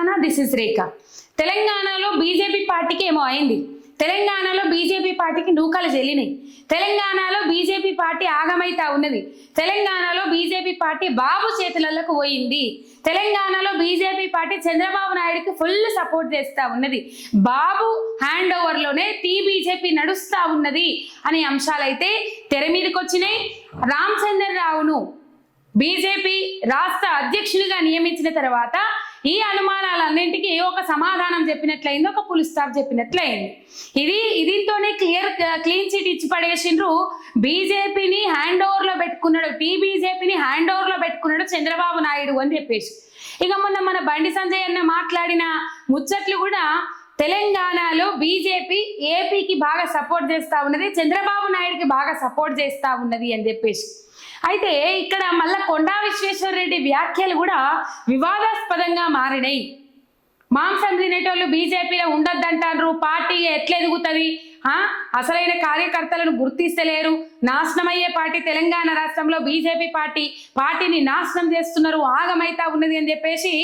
Telangana this is రేఖ తెలంగాణలో BJP పార్టీకి ఏమో అయింది. తెలంగాణలో బీజేపీ పార్టీకి నూకలు చెల్లినాయి. తెలంగాణలో బీజేపీ పార్టీ ఆగమైతా ఉన్నది. తెలంగాణలో బీజేపీ పార్టీ బాబు చేతులకు పోయింది. తెలంగాణలో బీజేపీ పార్టీ చంద్రబాబు నాయుడుకి ఫుల్ సపోర్ట్ చేస్తా ఉన్నది. బాబు హ్యాండ్ ఓవర్లోనే టీ బీజేపీ నడుస్తా ఉన్నది అనే అంశాలైతే తెర మీదకి వచ్చినాయి రామచంద్రరావును బీజేపీ రాష్ట్ర అధ్యక్షునిగా నియమించిన తర్వాత ఈ అనుమానాలన్నింటికి ఒక సమాధానం చెప్పినట్లయింది ఒక పులి స్టాప్ చెప్పినట్లయింది. ఇది దీంతోనే క్లియర్ క్లీన్ చిట్ ఇచ్చి పడేసిండ్రు. బీజేపీని హ్యాండ్ ఓవర్లో పెట్టుకున్నాడు టీ బీజేపీని హ్యాండ్ ఓవర్లో పెట్టుకున్నాడు చంద్రబాబు నాయుడు అని చెప్పేసి. ఇక మొన్న మన బండి సంజయ్ అన్న మాట్లాడిన ముచ్చట్లు కూడా తెలంగాణలో బీజేపీ ఏపీకి బాగా సపోర్ట్ చేస్తా ఉన్నది చంద్రబాబు నాయుడుకి బాగా సపోర్ట్ చేస్తా ఉన్నది అని చెప్పేసి. అయితే ఇక్కడ మళ్ళా కొండా విశ్వేశ్వర రెడ్డి వ్యాఖ్యలు కూడా వివాదాస్పదంగా మారినాయి. మాంసం తినేటోళ్ళు బీజేపీలో ఉండొద్దంటారు పార్టీ ఎట్లెదుగుతుంది అసలైన కార్యకర్తలను గుర్తిస్తలేరు. నాశనమయ్యే పార్టీ తెలంగాణ రాష్ట్రంలో బీజేపీ పార్టీ పార్టీని నాశనం చేస్తున్నారు ఆగమైతా ఉన్నది అని చెప్పేసి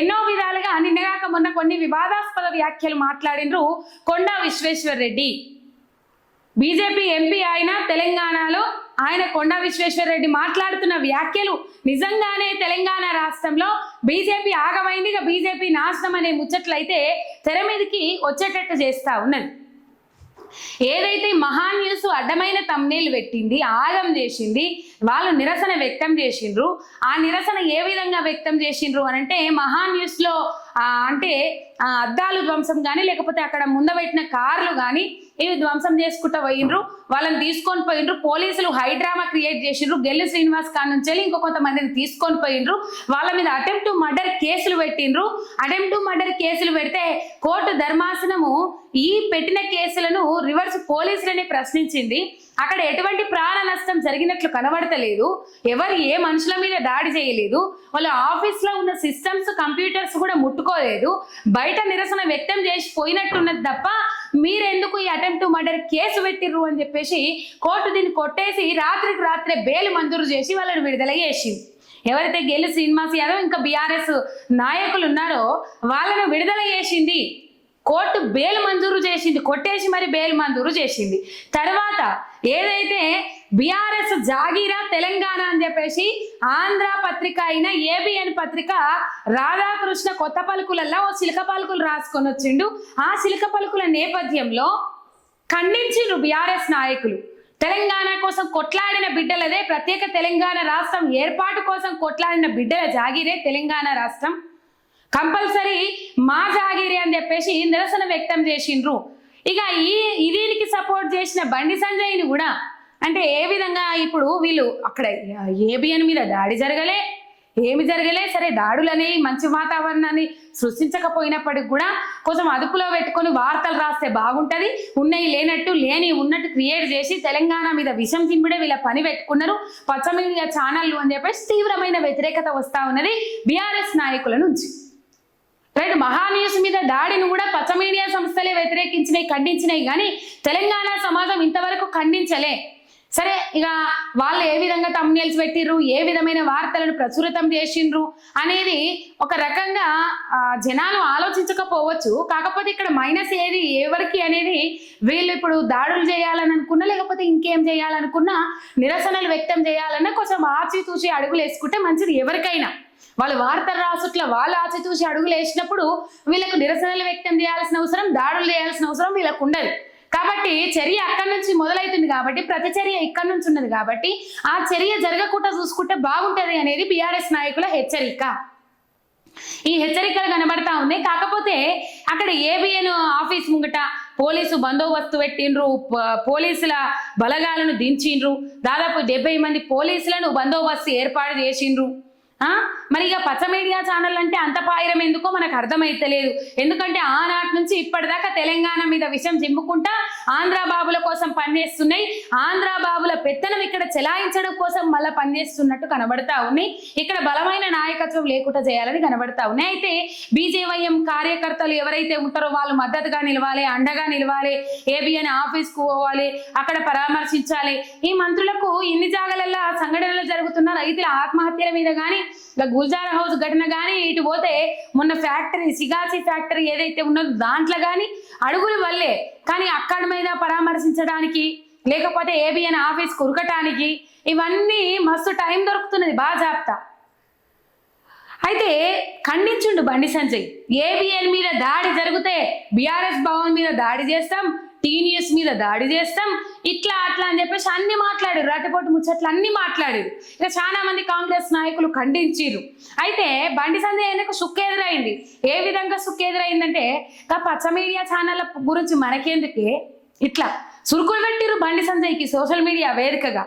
ఎన్నో విధాలుగా నిన్నగాక మొన్న కొన్ని వివాదాస్పద వ్యాఖ్యలు మాట్లాడినరు కొండా విశ్వేశ్వర్ రెడ్డి. బీజేపీ ఎంపీ ఆయన తెలంగాణలో ఆయన కొండా విశ్వేశ్వర రెడ్డి మాట్లాడుతున్న వ్యాఖ్యలు నిజంగానే తెలంగాణ రాష్ట్రంలో బీజేపీ ఆగమైంది ఇక బీజేపీ నాశనం అనే ముచ్చట్లయితే తెర మీదకి వచ్చేటట్టు చేస్తా ఉన్నది. ఏదైతే మహా న్యూస్ అడ్డమైన తమ్నేలు పెట్టింది ఆగం చేసింది వాళ్ళు నిరసన వ్యక్తం చేసిండ్రు ఆ నిరసన ఏ విధంగా వ్యక్తం చేసిండ్రు అని అంటే మహా న్యూస్లో అంటే అద్దాలు ధ్వంసం కానీ లేకపోతే అక్కడ ముందబెట్టిన కార్లు కానీ ఇవి ధ్వంసం చేసుకుంటూ పోయిండ్రు. వాళ్ళని తీసుకొని పోయిండ్రు. పోలీసులు హైడ్రామా క్రియేట్ చేసిండ్రు. గెల్లి శ్రీనివాస్ ఖాన్ నుంచి వెళ్ళి ఇంకో కొంతమందిని తీసుకొని పోయిండ్రు. వాళ్ళ మీద అటెంప్ట్ మర్డర్ కేసులు పెట్టిండ్రు. అటెంప్ట్ మర్డర్ కేసులు పెడితే కోర్టు ధర్మాసనము ఈ పెట్టిన కేసులను రివర్స్ పోలీసులని ప్రశ్నించింది. అక్కడ ఎటువంటి ప్రాణ నష్టం జరిగినట్లు కనబడతలేదు. ఎవరు ఏ మనుషుల మీద దాడి చేయలేదు. వాళ్ళ ఆఫీస్లో ఉన్న సిస్టమ్స్ కంప్యూటర్స్ కూడా ముట్టుకోలేదు. బయట నిరసన వ్యక్తం చేసి పోయినట్టున్నది తప్ప మీరెందుకు ఈ అటెంప్ట్ మర్డర్ కేసు పెట్టిర్రు అని చెప్పేసి కోర్టు దీన్ని కొట్టేసి రాత్రికి రాత్రే బెయిల్ మంజూరు చేసి వాళ్ళని విడుదల చేసింది. ఎవరైతే గెలి శ్రీనివాస్ యాదవ్ ఇంకా బీఆర్ఎస్ నాయకులు ఉన్నారో వాళ్ళను విడుదల చేసింది కోర్టు బెయిల్ మంజూరు చేసింది కొట్టేసి మరి బెయిల్ మంజూరు చేసింది. తర్వాత ఏదైతే బీఆర్ఎస్ జాగీరా తెలంగాణ అని చెప్పేసి ఆంధ్ర పత్రిక అయిన ఏబిఎన్ పత్రిక రాధాకృష్ణ కొత్త పలుకులల్లో ఓ శిలక పలుకులు రాసుకొని వచ్చిండు. ఆ శిలక పలుకుల నేపథ్యంలో ఖండించిండ్రు బీఆర్ఎస్ నాయకులు. తెలంగాణ కోసం కొట్లాడిన బిడ్డలదే ప్రత్యేక తెలంగాణ రాష్ట్రం. ఏర్పాటు కోసం కొట్లాడిన బిడ్డల జాగిరే తెలంగాణ రాష్ట్రం. కంపల్సరీ మా జాగిరి అని చెప్పేసి నిరసన వ్యక్తం చేసిండ్రు. ఇక ఈ దీనికి సపోర్ట్ చేసిన బండి సంజయ్ని కూడా అంటే ఏ విధంగా ఇప్పుడు వీళ్ళు అక్కడ ఏబిఎన్ మీద దాడి జరగలే ఏమి జరగలే సరే దాడులనే మంచి వాతావరణాన్ని సృష్టించకపోయినప్పటికి కూడా కొంచెం అదుపులో పెట్టుకొని వార్తలు రాస్తే బాగుంటుంది ఉన్నాయి లేనట్టు లేని ఉన్నట్టు క్రియేట్ చేసి తెలంగాణ మీద విషం చింపిడే వీళ్ళ పని పెట్టుకున్నారు పచ్చమిగా ఛానళ్ళు అని చెప్పేసి తీవ్రమైన వ్యతిరేకత వస్తా ఉన్నది బీఆర్ఎస్ నాయకుల నుంచి. రైట్ మహా మీద దాడిని కూడా పచ్చ మీడియా సంస్థలే వ్యతిరేకించినాయి ఖండించినాయి కానీ తెలంగాణ సమాజం ఇంతవరకు ఖండించలే. సరే ఇక వాళ్ళు ఏ విధంగా తమ్నేల్స్ పెట్టిర్రు ఏ విధమైన వార్తలను ప్రచురితం చేసిండ్రు అనేది ఒక రకంగా జనాలు ఆలోచించకపోవచ్చు. కాకపోతే ఇక్కడ మైనస్ ఏది ఎవరికి అనేది వీళ్ళు ఇప్పుడు దాడులు చేయాలని అనుకున్నా లేకపోతే ఇంకేం చేయాలనుకున్నా నిరసనలు వ్యక్తం చేయాలన్నా కొంచెం ఆచితూచి అడుగులు వేసుకుంటే మంచిది ఎవరికైనా. వాళ్ళు వార్తలు రాసుట్లా వాళ్ళు ఆచితూచి అడుగులు వేసినప్పుడు వీళ్ళకు నిరసనలు వ్యక్తం చేయాల్సిన అవసరం దాడులు చేయాల్సిన అవసరం వీళ్ళకు ఉండదు. కాబట్టి చర్య అక్కడి నుంచి మొదలవుతుంది కాబట్టి ప్రతి చర్య ఇక్కడి నుంచి ఉన్నది కాబట్టి ఆ చర్య జరగకుండా చూసుకుంటే బాగుంటది అనేది బీఆర్ఎస్ నాయకుల హెచ్చరిక. ఈ హెచ్చరికలు కనబడతా ఉన్నాయి. కాకపోతే అక్కడ ఏబిఎన్ ఆఫీస్ ముంగట పోలీసు బందోబస్తు పెట్టిండ్రు పోలీసుల బలగాలను దించిండ్రు. దాదాపు డెబ్బై మంది పోలీసులను బందోబస్తు ఏర్పాటు చేసిండ్రు. మరి ఇక పచ్చ మీడియా ఛానల్ అంటే అంత పాయిరం ఎందుకో మనకు అర్థమైతలేదు. ఎందుకంటే ఆనాటి నుంచి ఇప్పటిదాకా తెలంగాణ మీద విషం జిమ్ముకుంటా ఆంధ్ర బాబుల కోసం పనిచేస్తున్నాయి. ఆంధ్ర బాబుల పెత్తనం ఇక్కడ చెలాయించడం కోసం మళ్ళీ పనిచేస్తున్నట్టు కనబడతా ఉన్నాయి. ఇక్కడ బలమైన నాయకత్వం లేకుండా చేయాలని కనబడతా ఉన్నాయి. అయితే బీజేవైఎం కార్యకర్తలు ఎవరైతే ఉంటారో వాళ్ళు మద్దతుగా నిలవాలి అండగా నిలవాలి ఏబిఎన్ ఆఫీస్కు పోవాలి అక్కడ పరామర్శించాలి. ఈ మంత్రులకు ఇన్ని జాగలల్లో సంఘటనలు జరుగుతున్న రైతుల ఆత్మహత్యల మీద కానీ గుల్జార్ గుల్జారా హౌస్ ఘటన కానీ ఇటు పోతే మొన్న ఫ్యాక్టరీ సిగాసి ఫ్యాక్టరీ ఏదైతే ఉన్నదో దాంట్లో కానీ అడుగులు వల్లే కానీ అక్కడ మీద పరామర్శించడానికి లేకపోతే ఏబిఎన్ ఆఫీస్ కురకటానికి ఇవన్నీ మస్తు టైం దొరుకుతున్నది బాగా జాబితా అయితే ఖండించుండు బండి సంజయ్ ఏబిఎన్ మీద దాడి జరిగితే బీఆర్ఎస్ భవన్ మీద దాడి చేస్తాం టీనియస్ మీద దాడి చేస్తాం ఇట్లా అట్లా అని చెప్పేసి అన్ని మాట్లాడారు. రాటిపోటు ముచ్చట్లు అన్ని మాట్లాడారు. ఇక చాలా మంది కాంగ్రెస్ నాయకులు ఖండించారు అయితే బండి సంజయ్ ఆయనకు సుక్కు ఎదురైంది. ఏ విధంగా సుక్కు ఎదురైందంటే పచ్చ మీడియా ఛానళ్ళ గురించి మనకేందుకే? ఇట్లా సురుకులు పెట్టిరు బండి సంజయ్కి సోషల్ మీడియా వేదికగా.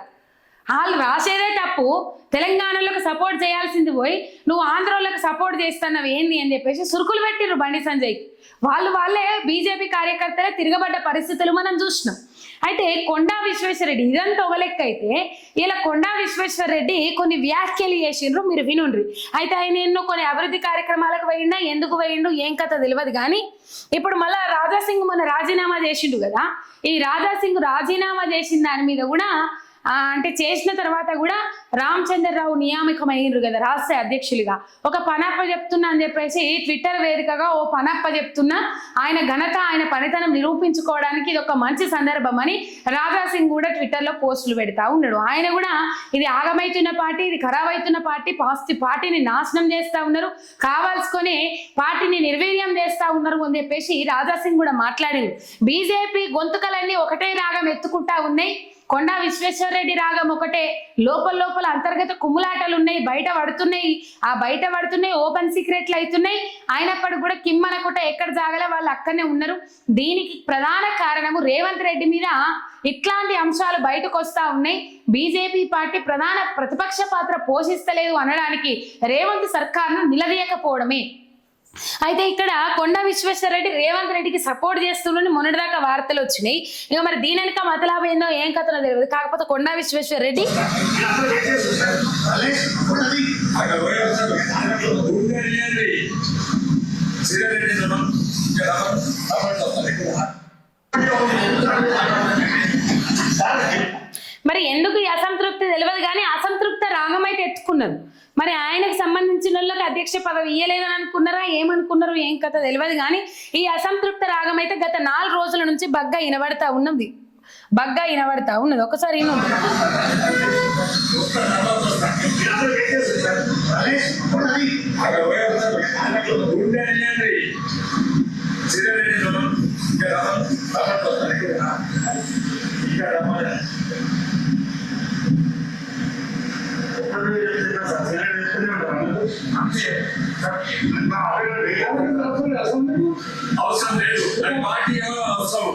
వాళ్ళు రాసేదే తప్పు. తెలంగాణలోకి సపోర్ట్ చేయాల్సింది పోయి నువ్వు ఆంధ్రలోకి సపోర్ట్ చేస్తున్నావు ఏంది అని చెప్పేసి సురుకులు పెట్టిర్రు బండి సంజయ్కి. వాళ్ళు వాళ్ళే బీజేపీ కార్యకర్తలే తిరగబడ్డ పరిస్థితులు మనం చూసినాం. అయితే కొండా విశ్వేశ్వరరెడ్డి ఇదంతా ఒక లెక్క అయితే ఇలా కొండా విశ్వేశ్వరరెడ్డి కొన్ని వ్యాఖ్యలు చేసిండ్రు మీరు వినుండ్రి. అయితే ఆయన ఎన్నో కొన్ని అభివృద్ధి కార్యక్రమాలకు పోయిండా ఎందుకు పోయిండు ఏం కథ తెలియదు కానీ ఇప్పుడు మళ్ళా రాజాసింగ్ మన రాజీనామా చేసిండు కదా. ఈ రాజాసింగ్ రాజీనామా చేసిన దాని మీద కూడా అంటే చేసిన తర్వాత కూడా రామచంద్రరావు నియామకం కదా రాష్ట్ర అధ్యక్షులుగా. ఒక పనప్ప చెప్తున్నా అని చెప్పేసి ట్విట్టర్ వేదికగా ఓ పనప్ప చెప్తున్నా ఆయన ఘనత ఆయన పనితనం నిరూపించుకోవడానికి ఇది ఒక మంచి సందర్భం అని రాజా సింగ్ కూడా ట్విట్టర్లో పోస్టులు పెడతా ఉన్నాడు. ఆయన కూడా ఇది ఆగమైతున్న పార్టీ ఇది ఖరాబ్ అవుతున్న పార్టీ పాస్తి పార్టీని నాశనం చేస్తా ఉన్నారు కావాల్సుకొని పార్టీని నిర్వీర్యం చేస్తా ఉన్నారు అని చెప్పేసి రాజా సింగ్ కూడా మాట్లాడారు బీజేపీ గొంతుకలన్నీ ఒకటే రాగం ఎత్తుకుంటా ఉన్నాయి. కొండా విశ్వేశ్వరరెడ్డి రాగం ఒకటే. లోపల లోపల అంతర్గత కుమ్ములాటలు ఉన్నాయి బయట పడుతున్నాయి. ఆ బయట పడుతున్నాయి ఓపెన్ సీక్రెట్లు అవుతున్నాయి. అయినప్పటికీ కూడా కిమ్మనకుట ఎక్కడ జాగలే వాళ్ళు అక్కడనే ఉన్నారు. దీనికి ప్రధాన కారణము రేవంత్ రెడ్డి మీద ఇట్లాంటి అంశాలు బయటకు వస్తా ఉన్నాయి. బీజేపీ పార్టీ ప్రధాన ప్రతిపక్ష పాత్ర పోషిస్తలేదు అనడానికి రేవంత్ సర్కార్ను నిలదీయకపోవడమే. అయితే ఇక్కడ కొండ విశ్వేశ్వరరెడ్డి రేవంత్ రెడ్డికి సపోర్ట్ చేస్తుండని మొన్నటిదాకా వార్తలు వచ్చినాయి. ఇక మరి దీని వెనక మతలాభం ఏందో ఏం కథనో తెలియదు కాకపోతే కొండా విశ్వేశ్వరరెడ్డి రెడ్డి మరి ఎందుకు ఈ అసంతృప్తి తెలియదు కానీ అసంతృప్త రాగం అయితే ఎత్తుకున్నారు? మరి ఆయనకు సంబంధించిన వాళ్ళకి అధ్యక్ష పదవి ఇయ్యలేదని అనుకున్నారా? ఏమనుకున్నారు ఏం కథ తెలియదు కానీ ఈ అసంతృప్త రాగం అయితే గత నాలుగు రోజుల నుంచి బగ్గా వినబడతా ఉన్నది. బగ్గా వినబడతా ఉన్నది. ఒకసారి ఇక్కడ అవసరం లేదు. పార్టీ అవసరం.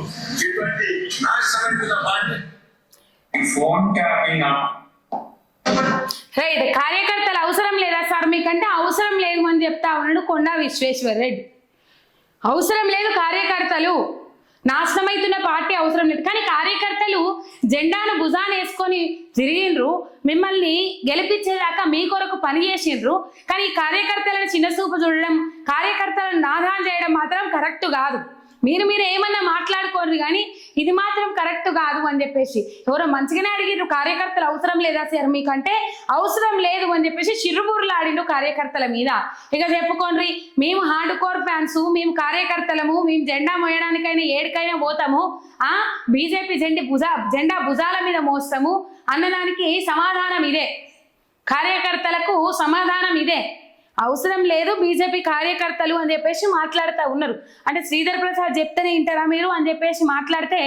ఇటువంటి నాశనమైన పార్టీ ఫోన్ ట్యాపింగ్ రైట్ కార్యకర్తలు అవసరం లేదా సార్? మీకంటే అవసరం లేదు అని చెప్తా ఉన్నాడు కొండా విశ్వేశ్వర్ రెడ్డి. అవసరం లేదు కార్యకర్తలు. నాశనమైతున్న పార్టీ అవసరం లేదు. కానీ కార్యకర్తలు జెండాను భుజాన్ని వేసుకొని తిరిగిండ్రు. మిమ్మల్ని గెలిపించేదాకా మీ కొరకు పని చేసిండ్రు. కానీ కార్యకర్తలను చిన్న చూపు చూడడం కార్యకర్తలను నాదాన చేయడం మాత్రం కరెక్ట్ కాదు. మీరు మీరు ఏమన్నా మాట్లాడుకోరు కానీ ఇది మాత్రం కరెక్ట్ కాదు అని చెప్పేసి. ఎవరో మంచిగానే అడిగిర్రు కార్యకర్తలు అవసరం లేదా సార్ మీకంటే? అవసరం లేదు అని చెప్పేసి చిరుబూరులు ఆడిండు కార్యకర్తల మీద. ఇక చెప్పుకోండి మేము హార్డ్ కోర్ ఫ్యాన్స్ మేము కార్యకర్తలము మేము జెండా మోయడానికైనా ఏడికైనా పోతాము ఆ? బీజేపీ జెండి భుజా జెండా భుజాల మీద మోస్తాము అన్నదానికి సమాధానం ఇదే. కార్యకర్తలకు సమాధానం ఇదే. అవసరం లేదు బీజేపీ కార్యకర్తలు అని చెప్పేసి మాట్లాడుతూ ఉన్నారు. అంటే శ్రీధర్ ప్రసాద్ చెప్తేనే వింటారా మీరు అని చెప్పేసి మాట్లాడితే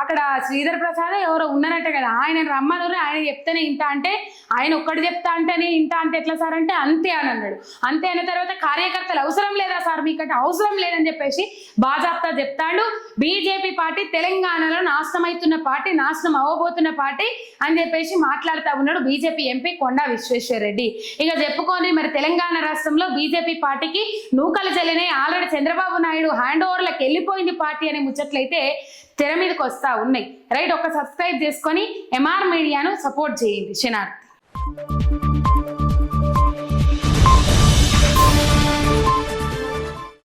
అక్కడ శ్రీధర్ ప్రసాద్ ఎవరో ఉన్నారట కదా ఆయన రమ్మన్నారు ఆయన చెప్తేనే ఇంట అంటే ఆయన ఒక్కడు చెప్తా అంటేనే ఇంత అంటే ఎట్లా సార్ అంటే అంతే అని అన్నాడు. అంతే అన్న తర్వాత కార్యకర్తలు అవసరం లేదా సార్ మీకంటే అవసరం లేదని చెప్పేసి బాజాప్తా చెప్తాడు. బీజేపీ పార్టీ తెలంగాణలో నాశనమవుతున్న పార్టీ నాశనం అవ్వబోతున్న పార్టీ అని చెప్పేసి మాట్లాడుతూ ఉన్నాడు బీజేపీ ఎంపీ కొండా విశ్వేశ్వర్ రెడ్డి ఇక చెప్పుకొని మరి తెలంగాణ రాష్ట్రంలో బీజేపీ పార్టీకి నూకలు జల్లినాయి ఆల్రెడీ చంద్రబాబు నాయుడు హ్యాండ్ ఓవర్లకు వెళ్ళిపోయింది పార్టీ అనే ముచ్చట్లయితే తెర మీదకి వస్తా ఉన్నాయి. రైట్ ఒక సబ్స్క్రైబ్ చేసుకొని ఎంఆర్ మీడియాను సపోర్ట్ చేయండి. శనార్థి.